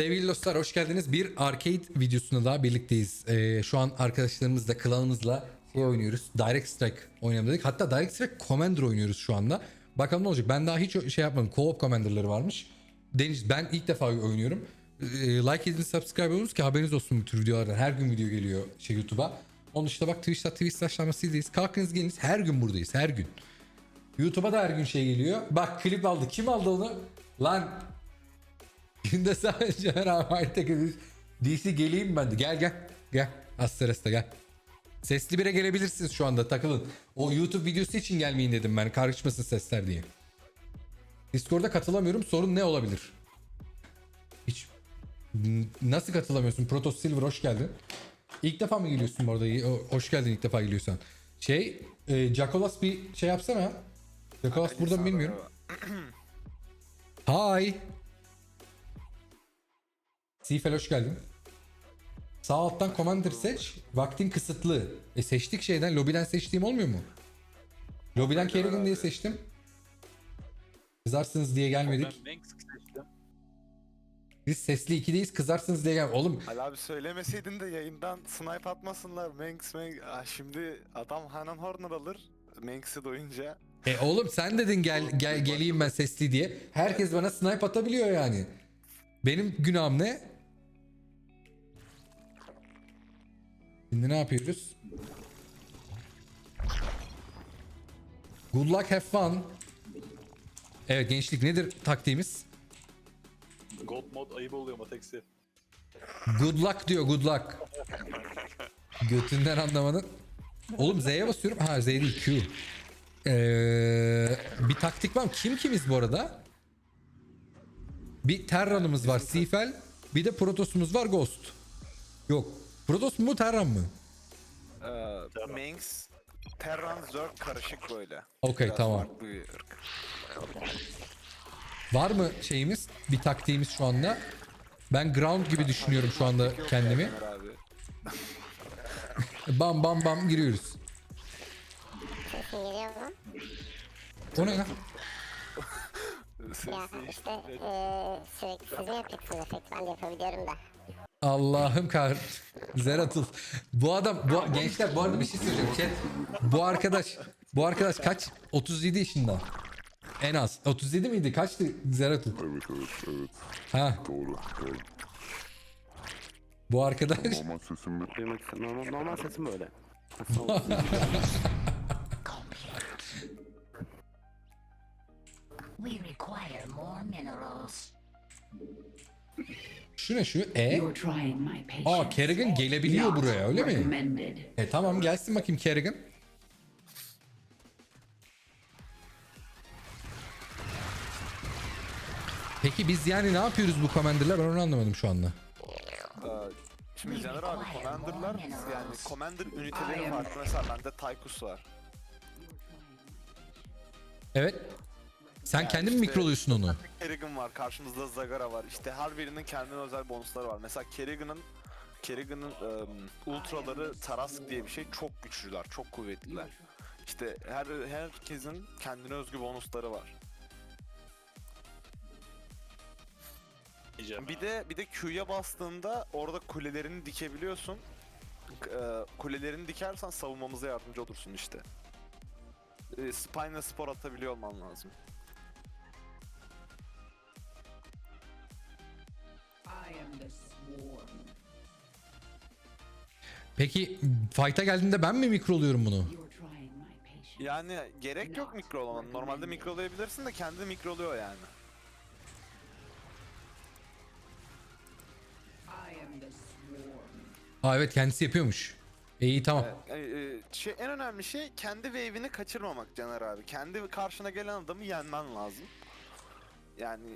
Sevgili dostlar hoş geldiniz. Bir arcade videosunda daha birlikteyiz. Ee, şu an arkadaşlarımızla, klanımızla şey oynuyoruz. Direct Strike oynayalım dedik. Hatta Direct Strike Commander oynuyoruz şu anda. Bakalım ne olacak. Ben daha hiç şey yapmadım. Co-op Commander'ları varmış. Deniz ben ilk defa oynuyorum. Ee, like edin, subscribe olunuz ki haberiniz olsun bu tür videolardan. Her gün video geliyor şey YouTube'a. Onun işte bak Twitch'te Twitch slash Kalkınız geliniz. Her gün buradayız. Her gün. YouTube'a da her gün şey geliyor. Bak klip aldı. Kim aldı onu? Lan Günde sadece harita görürüz. DC geleyim ben de. Gel gel. Gel. Astras'ta gel. Sesli bire gelebilirsiniz şu anda takılın. O YouTube videosu için gelmeyin dedim ben. Karışmasın sesler diye. Discord'a katılamıyorum. Sorun ne olabilir? Hiç. Nasıl katılamıyorsun? Protos Silver hoş geldin. İlk defa mı geliyorsun bu arada? Hoş geldin ilk defa geliyorsan. Şey, e, Jacolas bir şey yapsana. Jacolas burada mı bilmiyorum. Hi. Sifel hoş geldin. Sağ alttan Commander seç. Vaktin kısıtlı. E seçtik şeyden. Lobiden seçtiğim olmuyor mu? Lobiden Kerrigan diye seçtim. Kızarsınız diye gelmedik. Ben Banks seçtim. Biz sesli ikideyiz kızarsınız diye gel. Oğlum Ali abi söylemeseydin de yayından snipe atmasınlar. Manx, Manx. Ah, şimdi adam Hanan Horner alır. Manx'i doyunca. e oğlum sen dedin gel gel geleyim ben sesli diye. Herkes bana snipe atabiliyor yani. Benim günahım ne? Şimdi ne yapıyoruz? Good luck have fun. Evet gençlik nedir taktiğimiz? Gold mod ayıp oluyor Matex'i. Good luck diyor good luck. Götünden anlamanın. Oğlum Z'ye basıyorum. Ha Z değil Q. Ee, bir taktik var mı? Kim kimiz bu arada? Bir Terran'ımız var Sifel. Bir de Protos'umuz var Ghost. Yok. Protos mu Terran mı? Ee, Manx, Terran, Zerg karışık böyle. Okey, Biraz tamam. farklı bir ırk. Var mı şeyimiz? Bir taktiğimiz şu anda. Ben ground gibi düşünüyorum şu anda Yok kendimi. abi. Bam bam bam giriyoruz. Sesin geliyor mu? O ne lan? Ya işte eee sürekli siz yapacaksınız efekt? Ben de yapabiliyorum da. Allah'ım kar. Zeratıl. Bu adam bu gençler bu arada bir şey söyleyeceğim. Chat, bu arkadaş bu arkadaş kaç? 37 yaşında. En az. 37 miydi? Kaçtı Zeratıl? Evet evet evet Ha, doğru doğru. bu arkadaş Normal sesim mi? Normal, normal sesim böyle. şu ne şu? E? Aa Kerrigan gelebiliyor buraya öyle mi? E tamam gelsin bakayım Kerrigan. Peki biz yani ne yapıyoruz bu commander'lar ben onu anlamadım şu anda. Şimdi Caner abi Commander'lar yani Commander üniteleri farklı. Mesela bende Tychus var. Evet. Sen kendin mi işte- mikroluyorsun onu? Var, karşımızda Zagara var. İşte her birinin kendine özel bonusları var. Mesela Kerrigan'ın Kerrigan'ın ım, ultraları Tarask diye bir şey çok güçlüler, çok kuvvetliler. İşte her herkesin kendine özgü bonusları var. Diyeceğim. Bir de bir de Q'ya bastığında orada kulelerini dikebiliyorsun. Kulelerini dikersen savunmamıza yardımcı olursun işte. E, Spine'le spor atabiliyor olman lazım. Peki fight'a geldiğinde ben mi bunu? Trying my patience. Yani gerek yok mikrolaman. Normalde mikrolayabilirsin de kendi mikroluyor yani. Aa evet kendisi yapıyormuş. E, iyi tamam. E, e, şey, en önemli şey kendi wave'ini kaçırmamak Caner abi. Kendi karşına gelen adamı yenmen lazım. Yani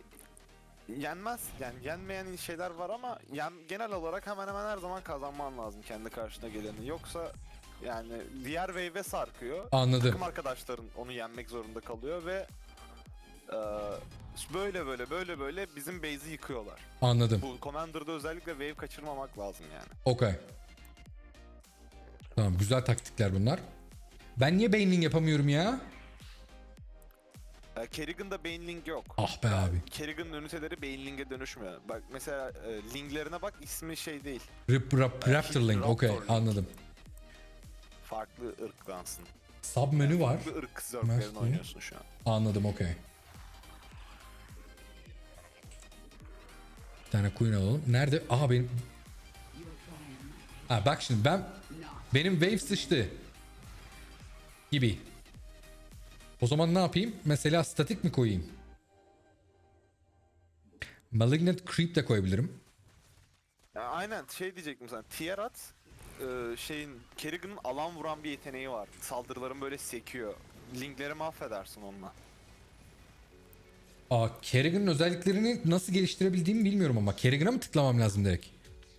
yenmez yani yenmeyen şeyler var ama yen, genel olarak hemen hemen her zaman kazanman lazım kendi karşına geleni. Yoksa yani diğer wave'e sarkıyor. Anladım. Takım arkadaşların onu yenmek zorunda kalıyor ve e, böyle böyle böyle böyle bizim base'i yıkıyorlar. Anladım. Bu Commander'da özellikle wave kaçırmamak lazım yani. Okay. Tamam güzel taktikler bunlar. Ben niye bailing yapamıyorum ya? E, Kerrigan'da Baneling yok. Ah be abi. Kerrigan'ın üniteleri Baneling'e dönüşmüyor. Bak mesela e, Ling'lerine bak ismi şey değil. Rip, rap, Raptorling. Okey Raptorling. anladım. Farklı ırklansın. Sub menü var. Bir ırk zörflerini Master. oynuyorsun şu an. Anladım okey. Bir tane queen alalım. Nerede? Aha benim... Ha bak şimdi ben... Benim wave sıçtı. Gibi. O zaman ne yapayım? Mesela statik mi koyayım? Malignant Creep de koyabilirim. Ya aynen şey diyecektim sana. Tier at. e, şeyin Kerrigan'ın alan vuran bir yeteneği var. Saldırıların böyle sekiyor. Linkleri mahvedersin onunla. Aa, Kerrigan'ın özelliklerini nasıl geliştirebildiğimi bilmiyorum ama Kerrigan'a mı tıklamam lazım direkt?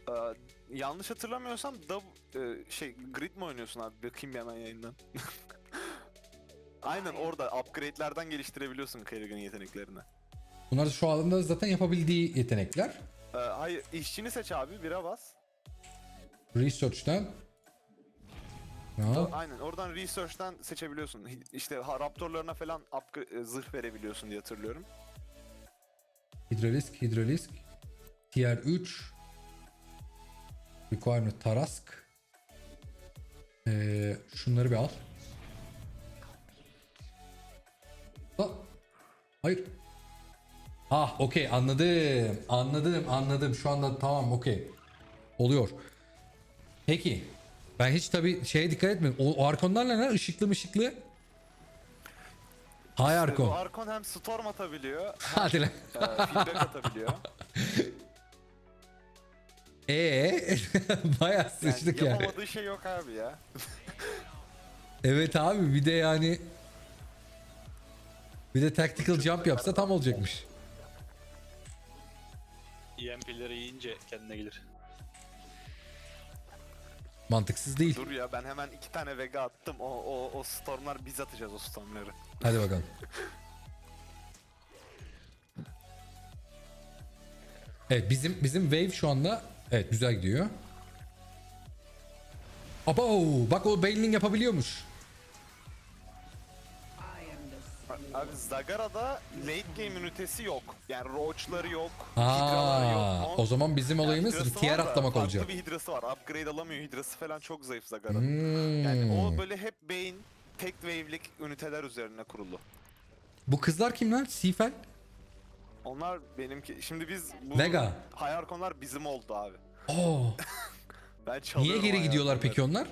Ee, yanlış hatırlamıyorsam da şey grid mi oynuyorsun abi? Bakayım bir hemen yayından. Aynen orada upgrade'lerden geliştirebiliyorsun Kerrigan yeteneklerini. Bunlar şu anda zaten yapabildiği yetenekler. Ee, hayır işçini seç abi bire bas. Research'ten. Ya, Aynen oradan research'ten seçebiliyorsun. İşte ha- raptorlarına falan upgra- e, zırh verebiliyorsun diye hatırlıyorum. Hydralisk, Hydralisk. Tier 3. Requirement Tarask. Ee, şunları bir al. Hayır. Ah okey anladım. Anladım anladım. Şu anda tamam okey. Oluyor. Peki. Ben hiç tabii şeye dikkat etmedim. O, o arkonlarla ne? Işıklı mışıklı. Hay arkon. Arkon hem storm atabiliyor, Hadi lan. e, feedback atabiliyor. Ee, bayağı sıçtık yani. Yapamadığı şey yok abi ya. Evet abi bir de yani bir de tactical jump yapsa tam olacakmış. EMP'leri yiyince kendine gelir. Mantıksız değil. Dur ya ben hemen iki tane Vega attım. O, o, o stormlar biz atacağız o stormları. Hadi bakalım. Evet bizim bizim wave şu anda evet güzel gidiyor. Abo bak o bailing yapabiliyormuş. Abi Zagara'da late game ünitesi yok. Yani roachları yok, hidraları yok. Aa, o zaman bizim Yani olayımız hidrası var da atlamak farklı olacak. bir hidrası var. Upgrade alamıyor. Hidrası falan çok zayıf Zagara'nın. Hmm. Yani o böyle hep Bane tek wave'lik üniteler üzerine kurulu. Bu kızlar kim lan? Sifel? Onlar benimki. Şimdi biz bu Vega. Hayarkonlar bizim oldu abi. Oo. Ben Niye çalıyorum geri gidiyorlar peki Hayarkonları.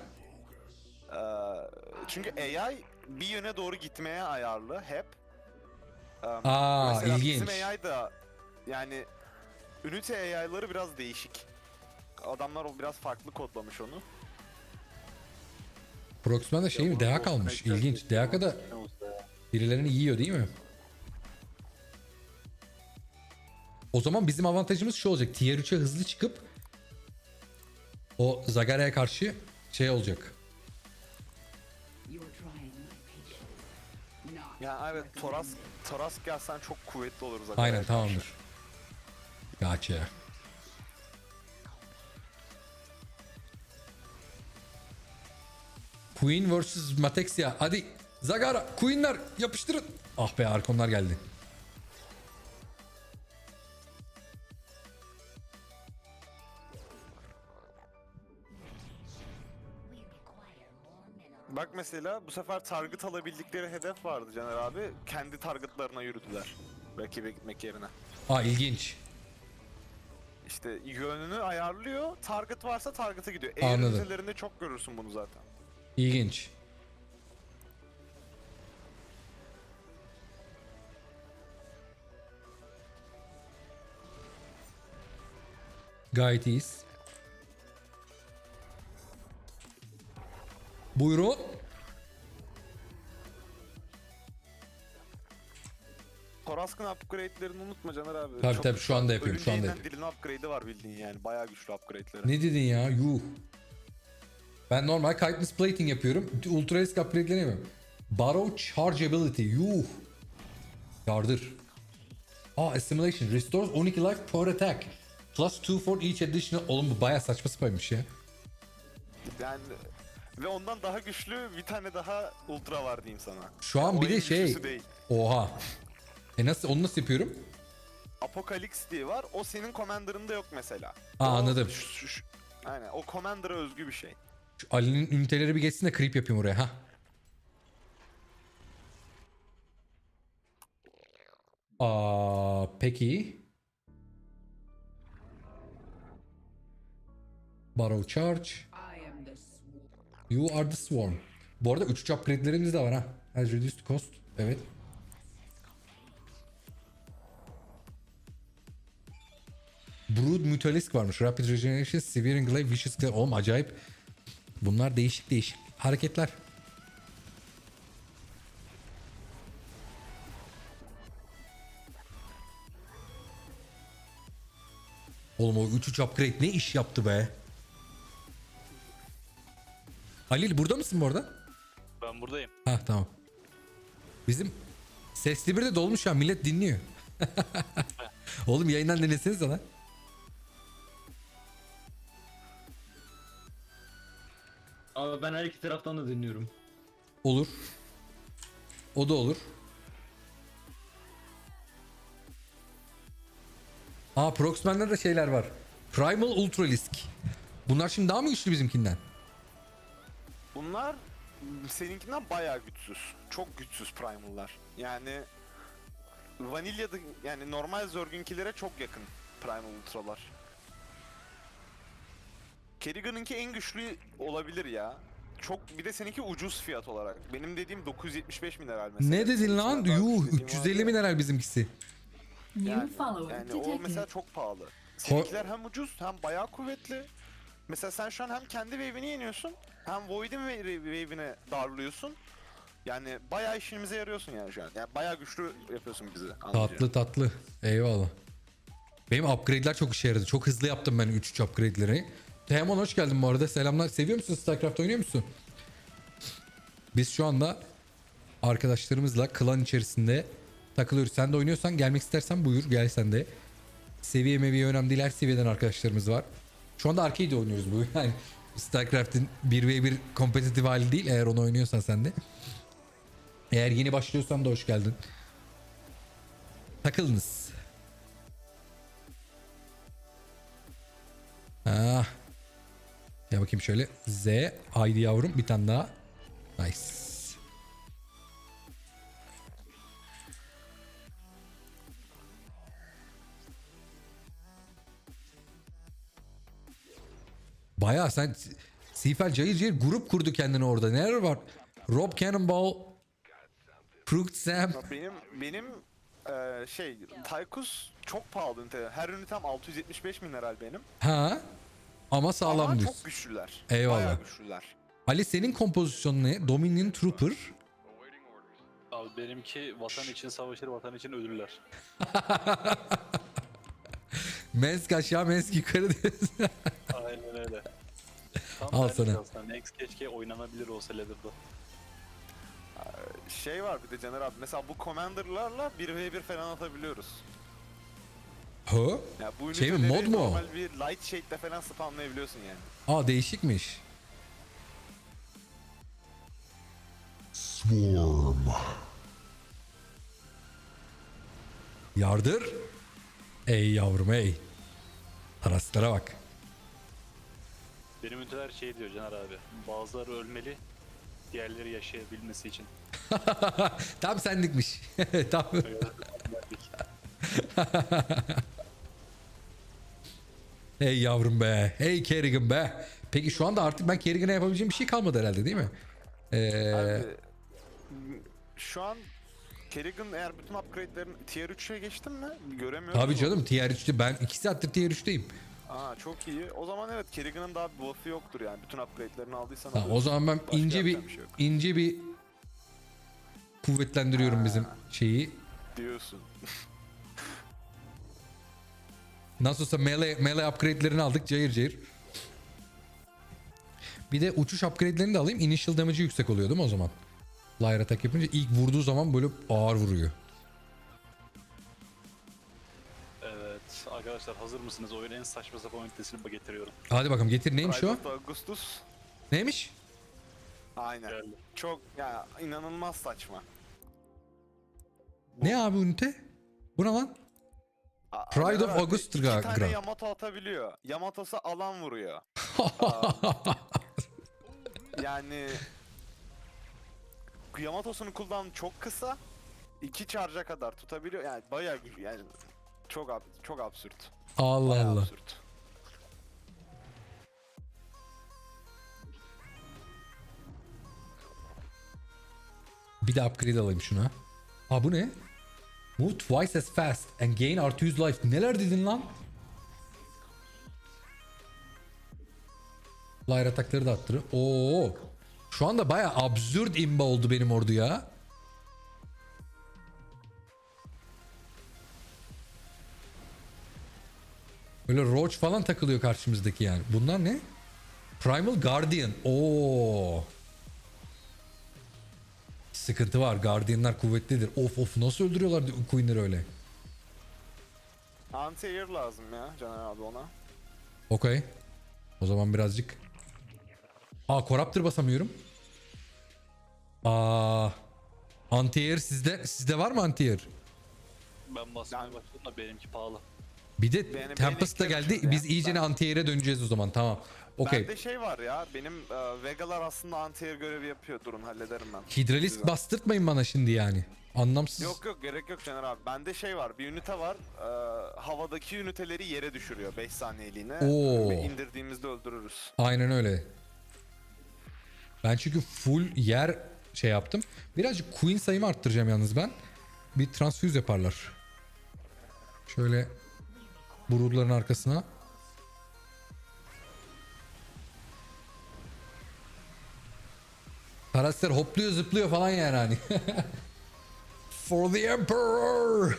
onlar? Ee, çünkü AI bir yöne doğru gitmeye ayarlı hep. Ee, Aa, mesela ilginç. Bizim AI da yani ünite AI'ları biraz değişik. Adamlar o biraz farklı kodlamış onu. Proxima'da şey mi? DH kalmış. İlginç. DH da birilerini yiyor değil mi? O zaman bizim avantajımız şu olacak. Tier 3'e hızlı çıkıp o Zagara'ya karşı şey olacak. Ya evet Toras Toras gelsen çok kuvvetli olur zaten. Aynen tamamdır. Gotcha. Queen vs Matexia. Hadi Zagara, Queen'ler yapıştırın. Ah be Arkonlar geldi. Mesela bu sefer target alabildikleri hedef vardı Caner abi. Kendi targetlarına yürüdüler. Rakibe gitmek yerine. Aa ilginç. İşte yönünü ayarlıyor. Target varsa target'a gidiyor. Anladım. ünitelerinde çok görürsün bunu zaten. İlginç. Gayet iyiyiz. Buyurun. Torask'ın upgrade'lerini unutma Caner abi. Tabii tabii, şu anda yapıyorum, şu anda yapıyorum. dilin upgrade'i var bildiğin yani. Bayağı güçlü upgrade'leri. Ne dedin ya? Yuh. Ben normal Chitinous Plating yapıyorum. Ultra Risk upgrade'lerini yapıyorum. Borrow Chargeability. Yuh. Yardır. Aa Assimilation. Restores 12 life per attack. Plus 2 for each additional. Oğlum bu baya saçma sapanmış ya. Yani Ve ondan daha güçlü bir tane daha ultra var diyeyim sana. Şu an O bir de şey. değil. Oha. E nasıl onu nasıl yapıyorum? Apocalypse diye var. O senin commander'ında yok mesela. Aa, O- anladım. şu- şu- şu- Aynen o commander'a özgü bir şey. Şu Ali'nin üniteleri bir geçsin de creep yapayım oraya. Ha. Aa, peki. Barrow Charge. You are the swarm. Bu arada 3 upgrade'lerimiz de var ha. Has reduced cost. Evet. Brood Mutalisk varmış. Rapid Regeneration, Severe Englaive, Vicious Glaive. Oğlum acayip. Bunlar değişik değişik hareketler. Oğlum o 3-3 upgrade ne iş yaptı be? Halil burada mısın bu arada? Ben buradayım. Ha tamam. Bizim sesli bir de dolmuş ya millet dinliyor. Oğlum yayından dinleseniz lan. Ama ben her iki taraftan da dinliyorum. Olur. O da olur. Aa Proxman'da da şeyler var. Primal Ultralisk. Bunlar şimdi daha mı güçlü bizimkinden? Bunlar seninkinden bayağı güçsüz. Çok güçsüz primal'lar. Yani Vanilya'da yani normal Zerg'inkilere çok yakın primal ultralar. Kerrigan'ınki en güçlü olabilir ya. Çok bir de seninki ucuz fiyat olarak. Benim dediğim 975 mineral mesela. ne dedin lan? Yuh güçlü dediğim var 350 ya. mineral bizimkisi. Yani, yani o mesela çok pahalı. Seninkiler hem ucuz hem bayağı kuvvetli. Mesela sen şu an hem kendi wave'ini yeniyorsun hem Void'in wa- wave'ine darlıyorsun. Yani bayağı işimize yarıyorsun yani şu an. Yani bayağı güçlü yapıyorsun bizi. Tatlı tatlı. Eyvallah. Benim upgrade'ler çok işe yaradı. Çok hızlı yaptım ben 3-3 upgrade'leri. Teoman hoş geldin bu arada. Selamlar. Seviyor musun StarCraft oynuyor musun? Biz şu anda arkadaşlarımızla klan içerisinde takılıyoruz. Sen de oynuyorsan gelmek istersen buyur gel sen de. Seviye meviye önemli değil. Her seviyeden arkadaşlarımız var. Şu anda arcade oynuyoruz bu. Yani StarCraft'in 1v1 kompetitif hali değil. Eğer onu oynuyorsan sen de. Eğer yeni başlıyorsan da hoş geldin. Takılınız. Ah. Ya bakayım şöyle. Z. Haydi yavrum bir tane daha. Nice. Bayağı sen Sifel cayır cayır grup kurdu kendine orada. Neler var? Rob Cannonball, Crooked Sam. Benim benim eee, şey Tychus çok pahalı ünite. Her ünitem 675 mineral benim. Ha. Ama sağlam Ama diyorsun. çok güçlüler. Eyvallah. Bayağı güçlüler. Ali senin kompozisyonun ne? Dominion Trooper. Abi benimki vatan için savaşır, vatan için ölürler. Mensk aşağı Mensk yukarı diyorsun. Aynen öyle. Tam Al tersi sana. aslında. Next keşke oynanabilir olsa Ladder'da. Şey var bir de Caner abi. Mesela bu commander'larla 1v1 falan atabiliyoruz. Ha? Ya bu Şey mi, üniteleri mod mu o? Normal bir light shade'le falan spamlayabiliyorsun yani. Aa değişikmiş. Yardır. Ey yavrum ey. Taraslara bak. Benim üniteler şey diyor Caner abi. Bazıları ölmeli, diğerleri yaşayabilmesi için. Tam sendikmiş. Tam. Ey yavrum be. Hey Kerrigan be. Peki şu anda artık ben Kerrigan'a yapabileceğim bir şey kalmadı herhalde değil mi? Ee, Abi, şu an Kerrigan eğer bütün upgrade'lerin tier 3'e geçtin mi? Göremiyorum. tabii canım tier 3'te ben 2 saattir tier 3'teyim. Aa çok iyi. O zaman evet Kerrigan'ın daha bir buff'ı yoktur yani. Bütün upgrade'lerini aldıysan Tamam, o zaman ben Başka ince bir şey yok. ince bir kuvvetlendiriyorum bizim şeyi. diyorsun. Nasıl olsa melee, melee upgrade'lerini aldık cayır cayır. Bir de uçuş upgrade'lerini de alayım. Initial damage'ı yüksek oluyor değil mi o zaman? Lyra attack yapınca ilk vurduğu zaman böyle ağır vuruyor. Evet arkadaşlar hazır mısınız? Oyun en saçma sapan ünitesini getiriyorum. Hadi bakalım getir neymiş Pride o? of the Augustus. Neymiş? Aynen. Geldi. Çok ya inanılmaz saçma. Ne abi ünite? Bu ne lan? A- Pride of abi August iki Gra- tane Gra. Yamato atabiliyor. Yamato'su alan vuruyor. Yani Yamato'sunun cooldown'u çok kısa. İki charge'a kadar tutabiliyor. Yani bayağı gü- yani çok ab çok absürt. Allah Bayağı Allah. absürt. Bir de upgrade alayım şuna. Aa bu ne? Move twice as fast and gain artı 100 life. Neler dedin lan? Flyer atakları da attırır. Oo. Şu anda baya absürt imba oldu benim ordu ya. Böyle roach falan takılıyor karşımızdaki yani. Bunlar ne? Primal Guardian. Oo. Sıkıntı var. Guardianlar kuvvetlidir. Of of nasıl öldürüyorlar Queen'leri öyle. Anti-air lazım ya Caner abi ona. Okey. O zaman birazcık. Aa Corruptor basamıyorum. Aa Anti-Air sizde sizde var mı Anti-Air? Ben basmaya başladım da benimki pahalı. Bir de Benim- Tempest da geldi. Biz iyice Ben- Anti-Air'e döneceğiz o zaman. Tamam. Okey. Bende şey var ya benim e, Vegalar aslında anti-air görevi yapıyor. Durun hallederim ben. Hydralisk Güzel. bastırtmayın bana şimdi yani. Anlamsız. Yok yok gerek yok Caner abi. Bende şey var bir ünite var. e, havadaki üniteleri yere düşürüyor 5 saniyeliğine. Oo. Ve indirdiğimizde öldürürüz. Aynen öyle. Ben çünkü full yer şey yaptım. Birazcık queen sayımı arttıracağım yalnız ben. Bir transfuse yaparlar. Şöyle bururların arkasına. Karakter hopluyor zıplıyor falan yani hani. For the Emperor.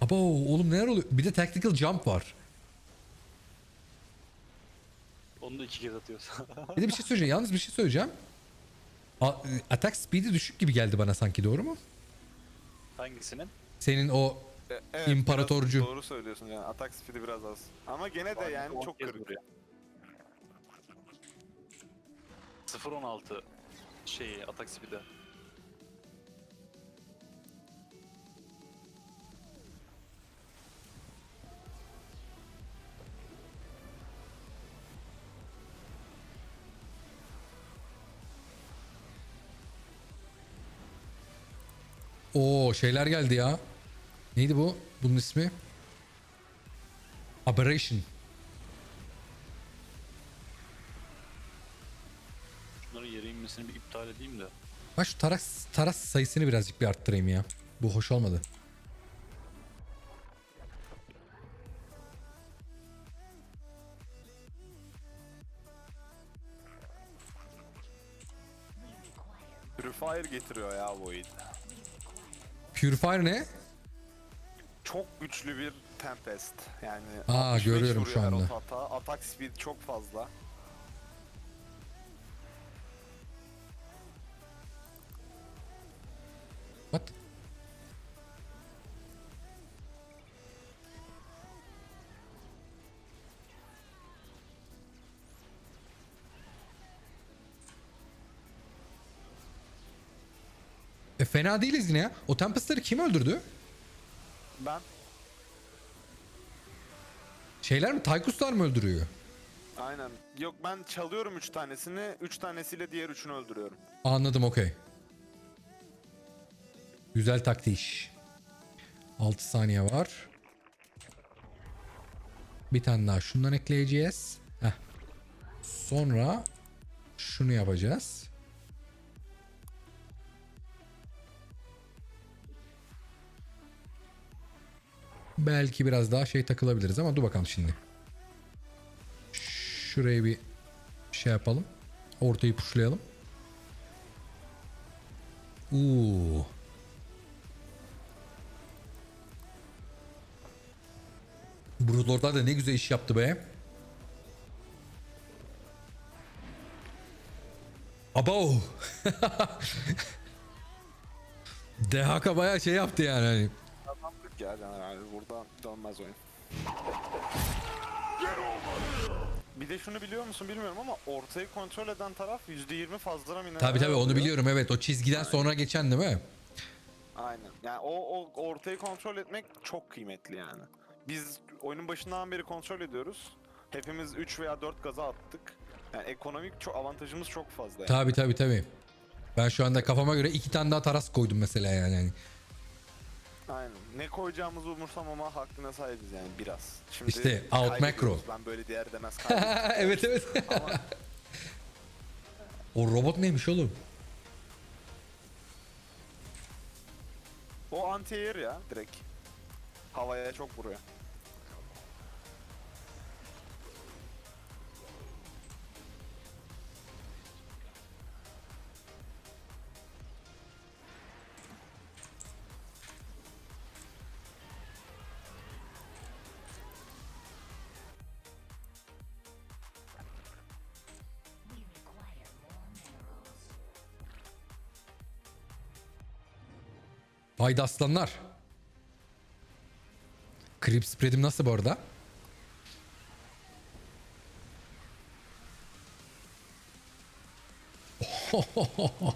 Abo oğlum neler oluyor? Bir de tactical jump var. Onu da iki kez atıyorsun. Bir de bir şey söyleyeceğim. Yalnız bir şey söyleyeceğim. A- attack speed'i düşük gibi geldi bana sanki doğru mu? Hangisinin? Senin o E, evet, İmparatorcu. biraz doğru söylüyorsun yani. Atak speed'i biraz az. Ama gene de yani çok kırık. vuruyor. 0.16 şeyi atak speed'i. O şeyler geldi ya. Neydi bu? Bunun ismi? Aberration. Şunların yere inmesini bir iptal edeyim de. Ben şu taras, taras sayısını birazcık bir arttırayım ya. Bu hoş olmadı. Purifier getiriyor ya Void. Purifier ne? Çok güçlü bir Tempest. Yani Aa, 65 görüyorum vuruyor şu her anda. otata. Atak speed çok fazla. What? E fena değiliz yine ya. O Tempest'ları kim öldürdü? Ben Şeyler mi? Taykuslar mı öldürüyor? aynen. Yok ben çalıyorum 3 tanesini. 3 tanesiyle diğer üçünü öldürüyorum. Anladım okey. Güzel taktiş. 6 saniye var. Bir tane daha şundan ekleyeceğiz. Heh. Sonra şunu yapacağız. Belki biraz daha şey takılabiliriz ama dur bakalım şimdi. Şuraya bir şey yapalım. Ortayı puşlayalım. Uuu. Broodlord'lar da ne güzel iş yaptı be. Abo. DHK bayağı şey yaptı yani. hani. Ya Caner abi burada dönmez oyun. Bir de şunu biliyor musun bilmiyorum ama ortayı kontrol eden taraf %20 fazla mineral Tabii tabii onu alıyor. biliyorum evet o çizgiden sonra geçen değil mi? Aynen. Yani o, o ortayı kontrol etmek çok kıymetli yani. Biz oyunun başından beri kontrol ediyoruz. Hepimiz 3 veya 4 gaza attık. Yani ekonomik çok avantajımız çok fazla. Yani. Tabii tabii tabii. Ben şu anda kafama göre iki tane daha taras koydum mesela yani. yani. Aynen. Ne koyacağımızı umursamama hakkına sahibiz yani biraz. Şimdi İşte out kaybediyoruz. macro. Ben böyle diğer demez kaybediyorum. evet evet. Ama o robot neymiş oğlum? o anti-air ya direkt. Havaya çok vuruyor. Haydi aslanlar. Creep spreadim nasıl bu arada?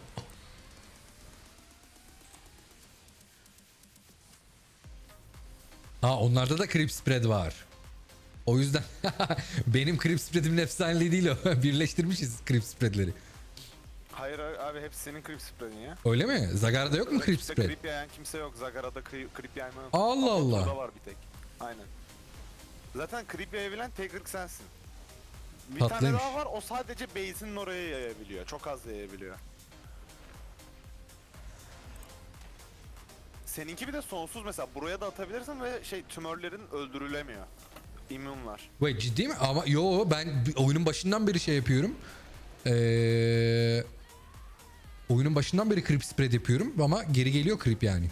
Ha onlarda da creep spread var. O yüzden benim creep spreadimin efsaneliği değil o. Birleştirmişiz creep spreadleri. Abi hepsi senin creep spread'in ya. Öyle mi? Zagara'da yok mu creep spread? Creep yayan kimse yok. Zagara'da creep, creep yayma yok. Allah Ama Allah. Burada var bir tek. Aynen. Zaten creep yayabilen tek ırk sensin. Bir Tatlıymış. tane daha var o sadece base'inin oraya yayabiliyor. Çok az yayabiliyor. Seninki bir de sonsuz mesela buraya da atabilirsin ve şey tümörlerin öldürülemiyor. İmmünler. Vay ciddi mi? Ama yo ben oyunun başından beri şey yapıyorum. Ee, oyunun başından beri creep spread yapıyorum ama geri geliyor creep yani.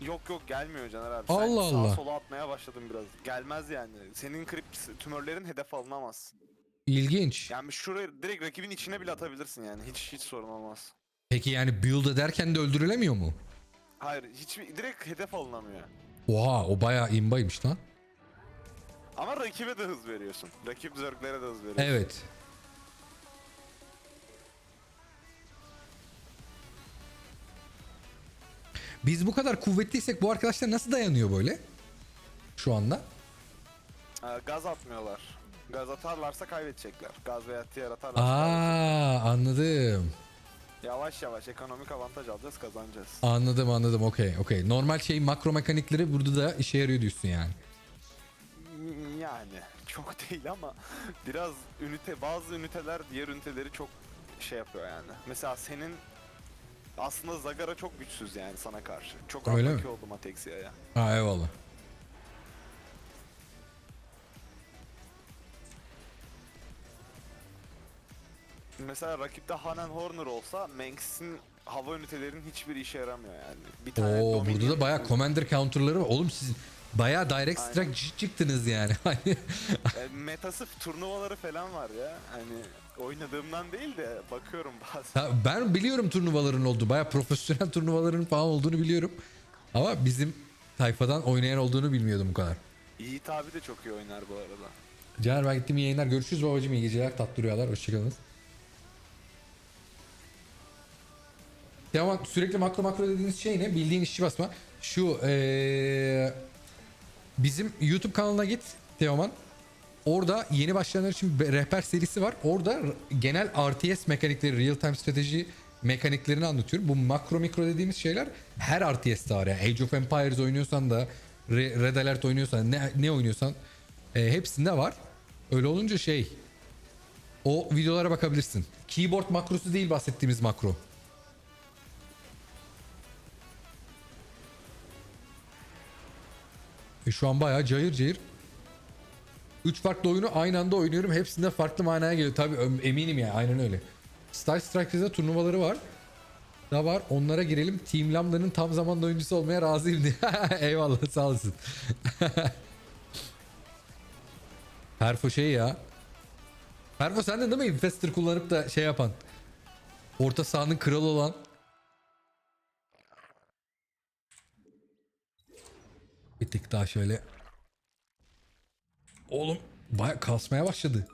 Yok yok gelmiyor Caner abi. Allah Sen Allah. sağa sola atmaya başladın biraz. Gelmez yani. Senin creep tümörlerin hedef alınamaz. İlginç. Yani şuraya direkt rakibin içine bile atabilirsin yani. Hiç hiç sorun olmaz. Peki yani build ederken de öldürülemiyor mu? Hayır hiç direkt hedef alınamıyor. Oha o bayağı imbaymış lan. Ama rakibe de hız veriyorsun. Rakip zörglere de hız veriyorsun. Evet. Biz bu kadar kuvvetliysek bu arkadaşlar nasıl dayanıyor böyle? Şu anda. Ee, gaz atmıyorlar. Gaz atarlarsa kaybedecekler. Gaz veya tiyer atarlarsa. Aa anladım. Yavaş yavaş ekonomik avantaj alacağız kazanacağız. Anladım anladım okey okey. Normal şey makro mekanikleri burada da işe yarıyor diyorsun yani. Yani çok değil ama biraz ünite bazı üniteler diğer üniteleri çok şey yapıyor yani. Mesela senin aslında Zagara çok güçsüz yani sana karşı. Çok Öyle mi? oldu Matexia'ya. Ha eyvallah. Mesela rakipte Hanan Horner olsa Manx'in hava ünitelerinin hiçbir işe yaramıyor yani. Bir tane Oo Dominion- burada da bayağı commander counter'ları var. Oğlum siz bayağı direct Aynen. strike c- çıktınız yani. Hani E, metası turnuvaları falan var ya. Hani oynadığımdan değil de bakıyorum bazen. Ha, ben biliyorum turnuvaların olduğu. Bayağı profesyonel turnuvaların falan olduğunu biliyorum. Ama bizim tayfadan oynayan olduğunu bilmiyordum bu kadar. Yiğit abi de çok iyi oynar bu arada. Caner ben gittim iyi yayınlar. Görüşürüz babacığım. iyi geceler. Tatlı rüyalar. Hoşçakalınız. Teoman sürekli makro makro dediğiniz şey ne? Bildiğin işçi basma. Şu eee, bizim YouTube kanalına git Teoman. Orada yeni başlayanlar için bir rehber serisi var. Orada genel RTS mekanikleri, real time strateji mekaniklerini anlatıyorum. Bu makro mikro dediğimiz şeyler her RTS'te var. Yani Age of Empires oynuyorsan da Re- Red Alert oynuyorsan ne, ne oynuyorsan e, hepsinde var. Öyle olunca şey o videolara bakabilirsin. Keyboard makrosu değil bahsettiğimiz makro. E şu an bayağı cayır cayır. Üç farklı oyunu aynı anda oynuyorum. Hepsinde farklı manaya geliyor. Tabii eminim ya aynen öyle. Star Strikers'da turnuvaları var. Da var. Onlara girelim. Team Lambda'nın tam zamanlı oyuncusu olmaya razıyım diye. Eyvallah sağ olasın. Perfo şey ya. Perfo sen de değil mi Infestor kullanıp da şey yapan? Orta sahanın kralı olan. Bir tık daha şöyle. Oğlum baya kasmaya başladı.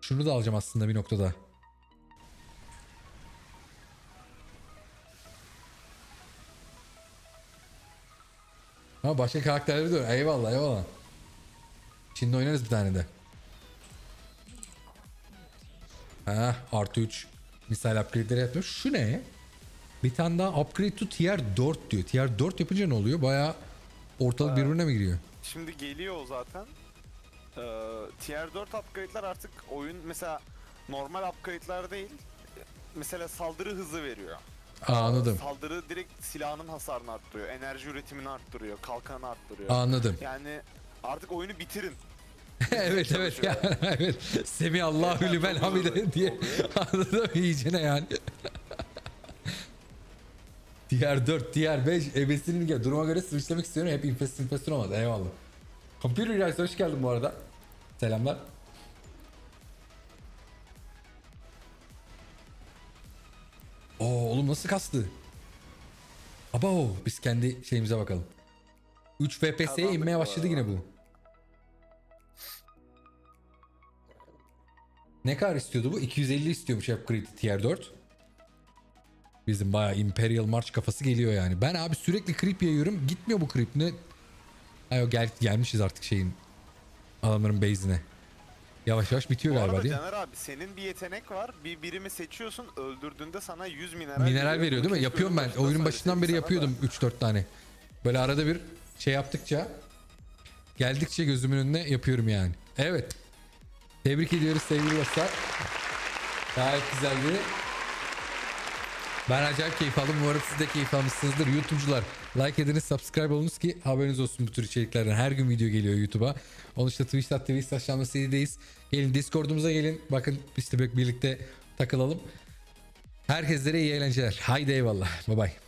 Şunu da alacağım aslında bir noktada. Ama başka karakterleri de. Eyvallah eyvallah. Şimdi oynarız bir tane de. Ha artı 3 misal upgrade'leri yapıyor. Şu ne? Bir tane daha upgrade to tier 4 diyor. Tier 4 yapınca ne oluyor? Baya ortalık birbirine mi giriyor? Şimdi geliyor o zaten. Ee, tier 4 upgrade'ler artık oyun mesela normal upgrade'ler değil. Mesela saldırı hızı veriyor. Aa, anladım. Saldırı direkt silahının hasarını arttırıyor. Enerji üretimini arttırıyor. Kalkanı arttırıyor. Anladım. Yani artık oyunu bitirin. evet evet yani evet. Semih Allahu Evet, lümen hamide diye anladım iyicene yani. Diğer 4, diğer 5 ebesinin gel. Duruma göre switchlemek istiyorum. Hep infest infest olmadı. Eyvallah. Computer Rise hoş geldin bu arada. Selamlar. Oo oğlum nasıl kastı? Aba biz kendi şeyimize bakalım. 3 FPS'ye Kazandık inmeye bu başladı arada. yine bu. Ne kadar istiyordu bu? 250 istiyormuş upgrade tier 4. Bizim bayağı Imperial March kafası geliyor yani. Ben abi sürekli creep yayıyorum. Gitmiyor bu creep ne? Ay gel, gelmişiz artık şeyin adamların base'ine. Yavaş yavaş bitiyor Bu galiba arada değil mi? Caner abi senin bir yetenek var. Bir birimi seçiyorsun. Öldürdüğünde sana 100 mineral Mineral veriyor değil mi? Keşke Yapıyorum ben. Oyunun başından beri yapıyordum 3-4 tane. Böyle arada bir şey yaptıkça geldikçe gözümün önüne yapıyorum yani. Evet. Tebrik ediyoruz sevgili dostlar. Gayet güzeldi. Ben acayip keyif aldım. Umarım siz de keyif almışsınızdır. YouTube'cular like ediniz, subscribe olunuz ki haberiniz olsun bu tür içeriklerden. Her gün video geliyor YouTube'a. Onun işte Twitch.tv saçlanma. Gelin Discord'umuza gelin. Bakın biz de birlikte takılalım. Herkeslere iyi eğlenceler. Haydi eyvallah. Bye bye.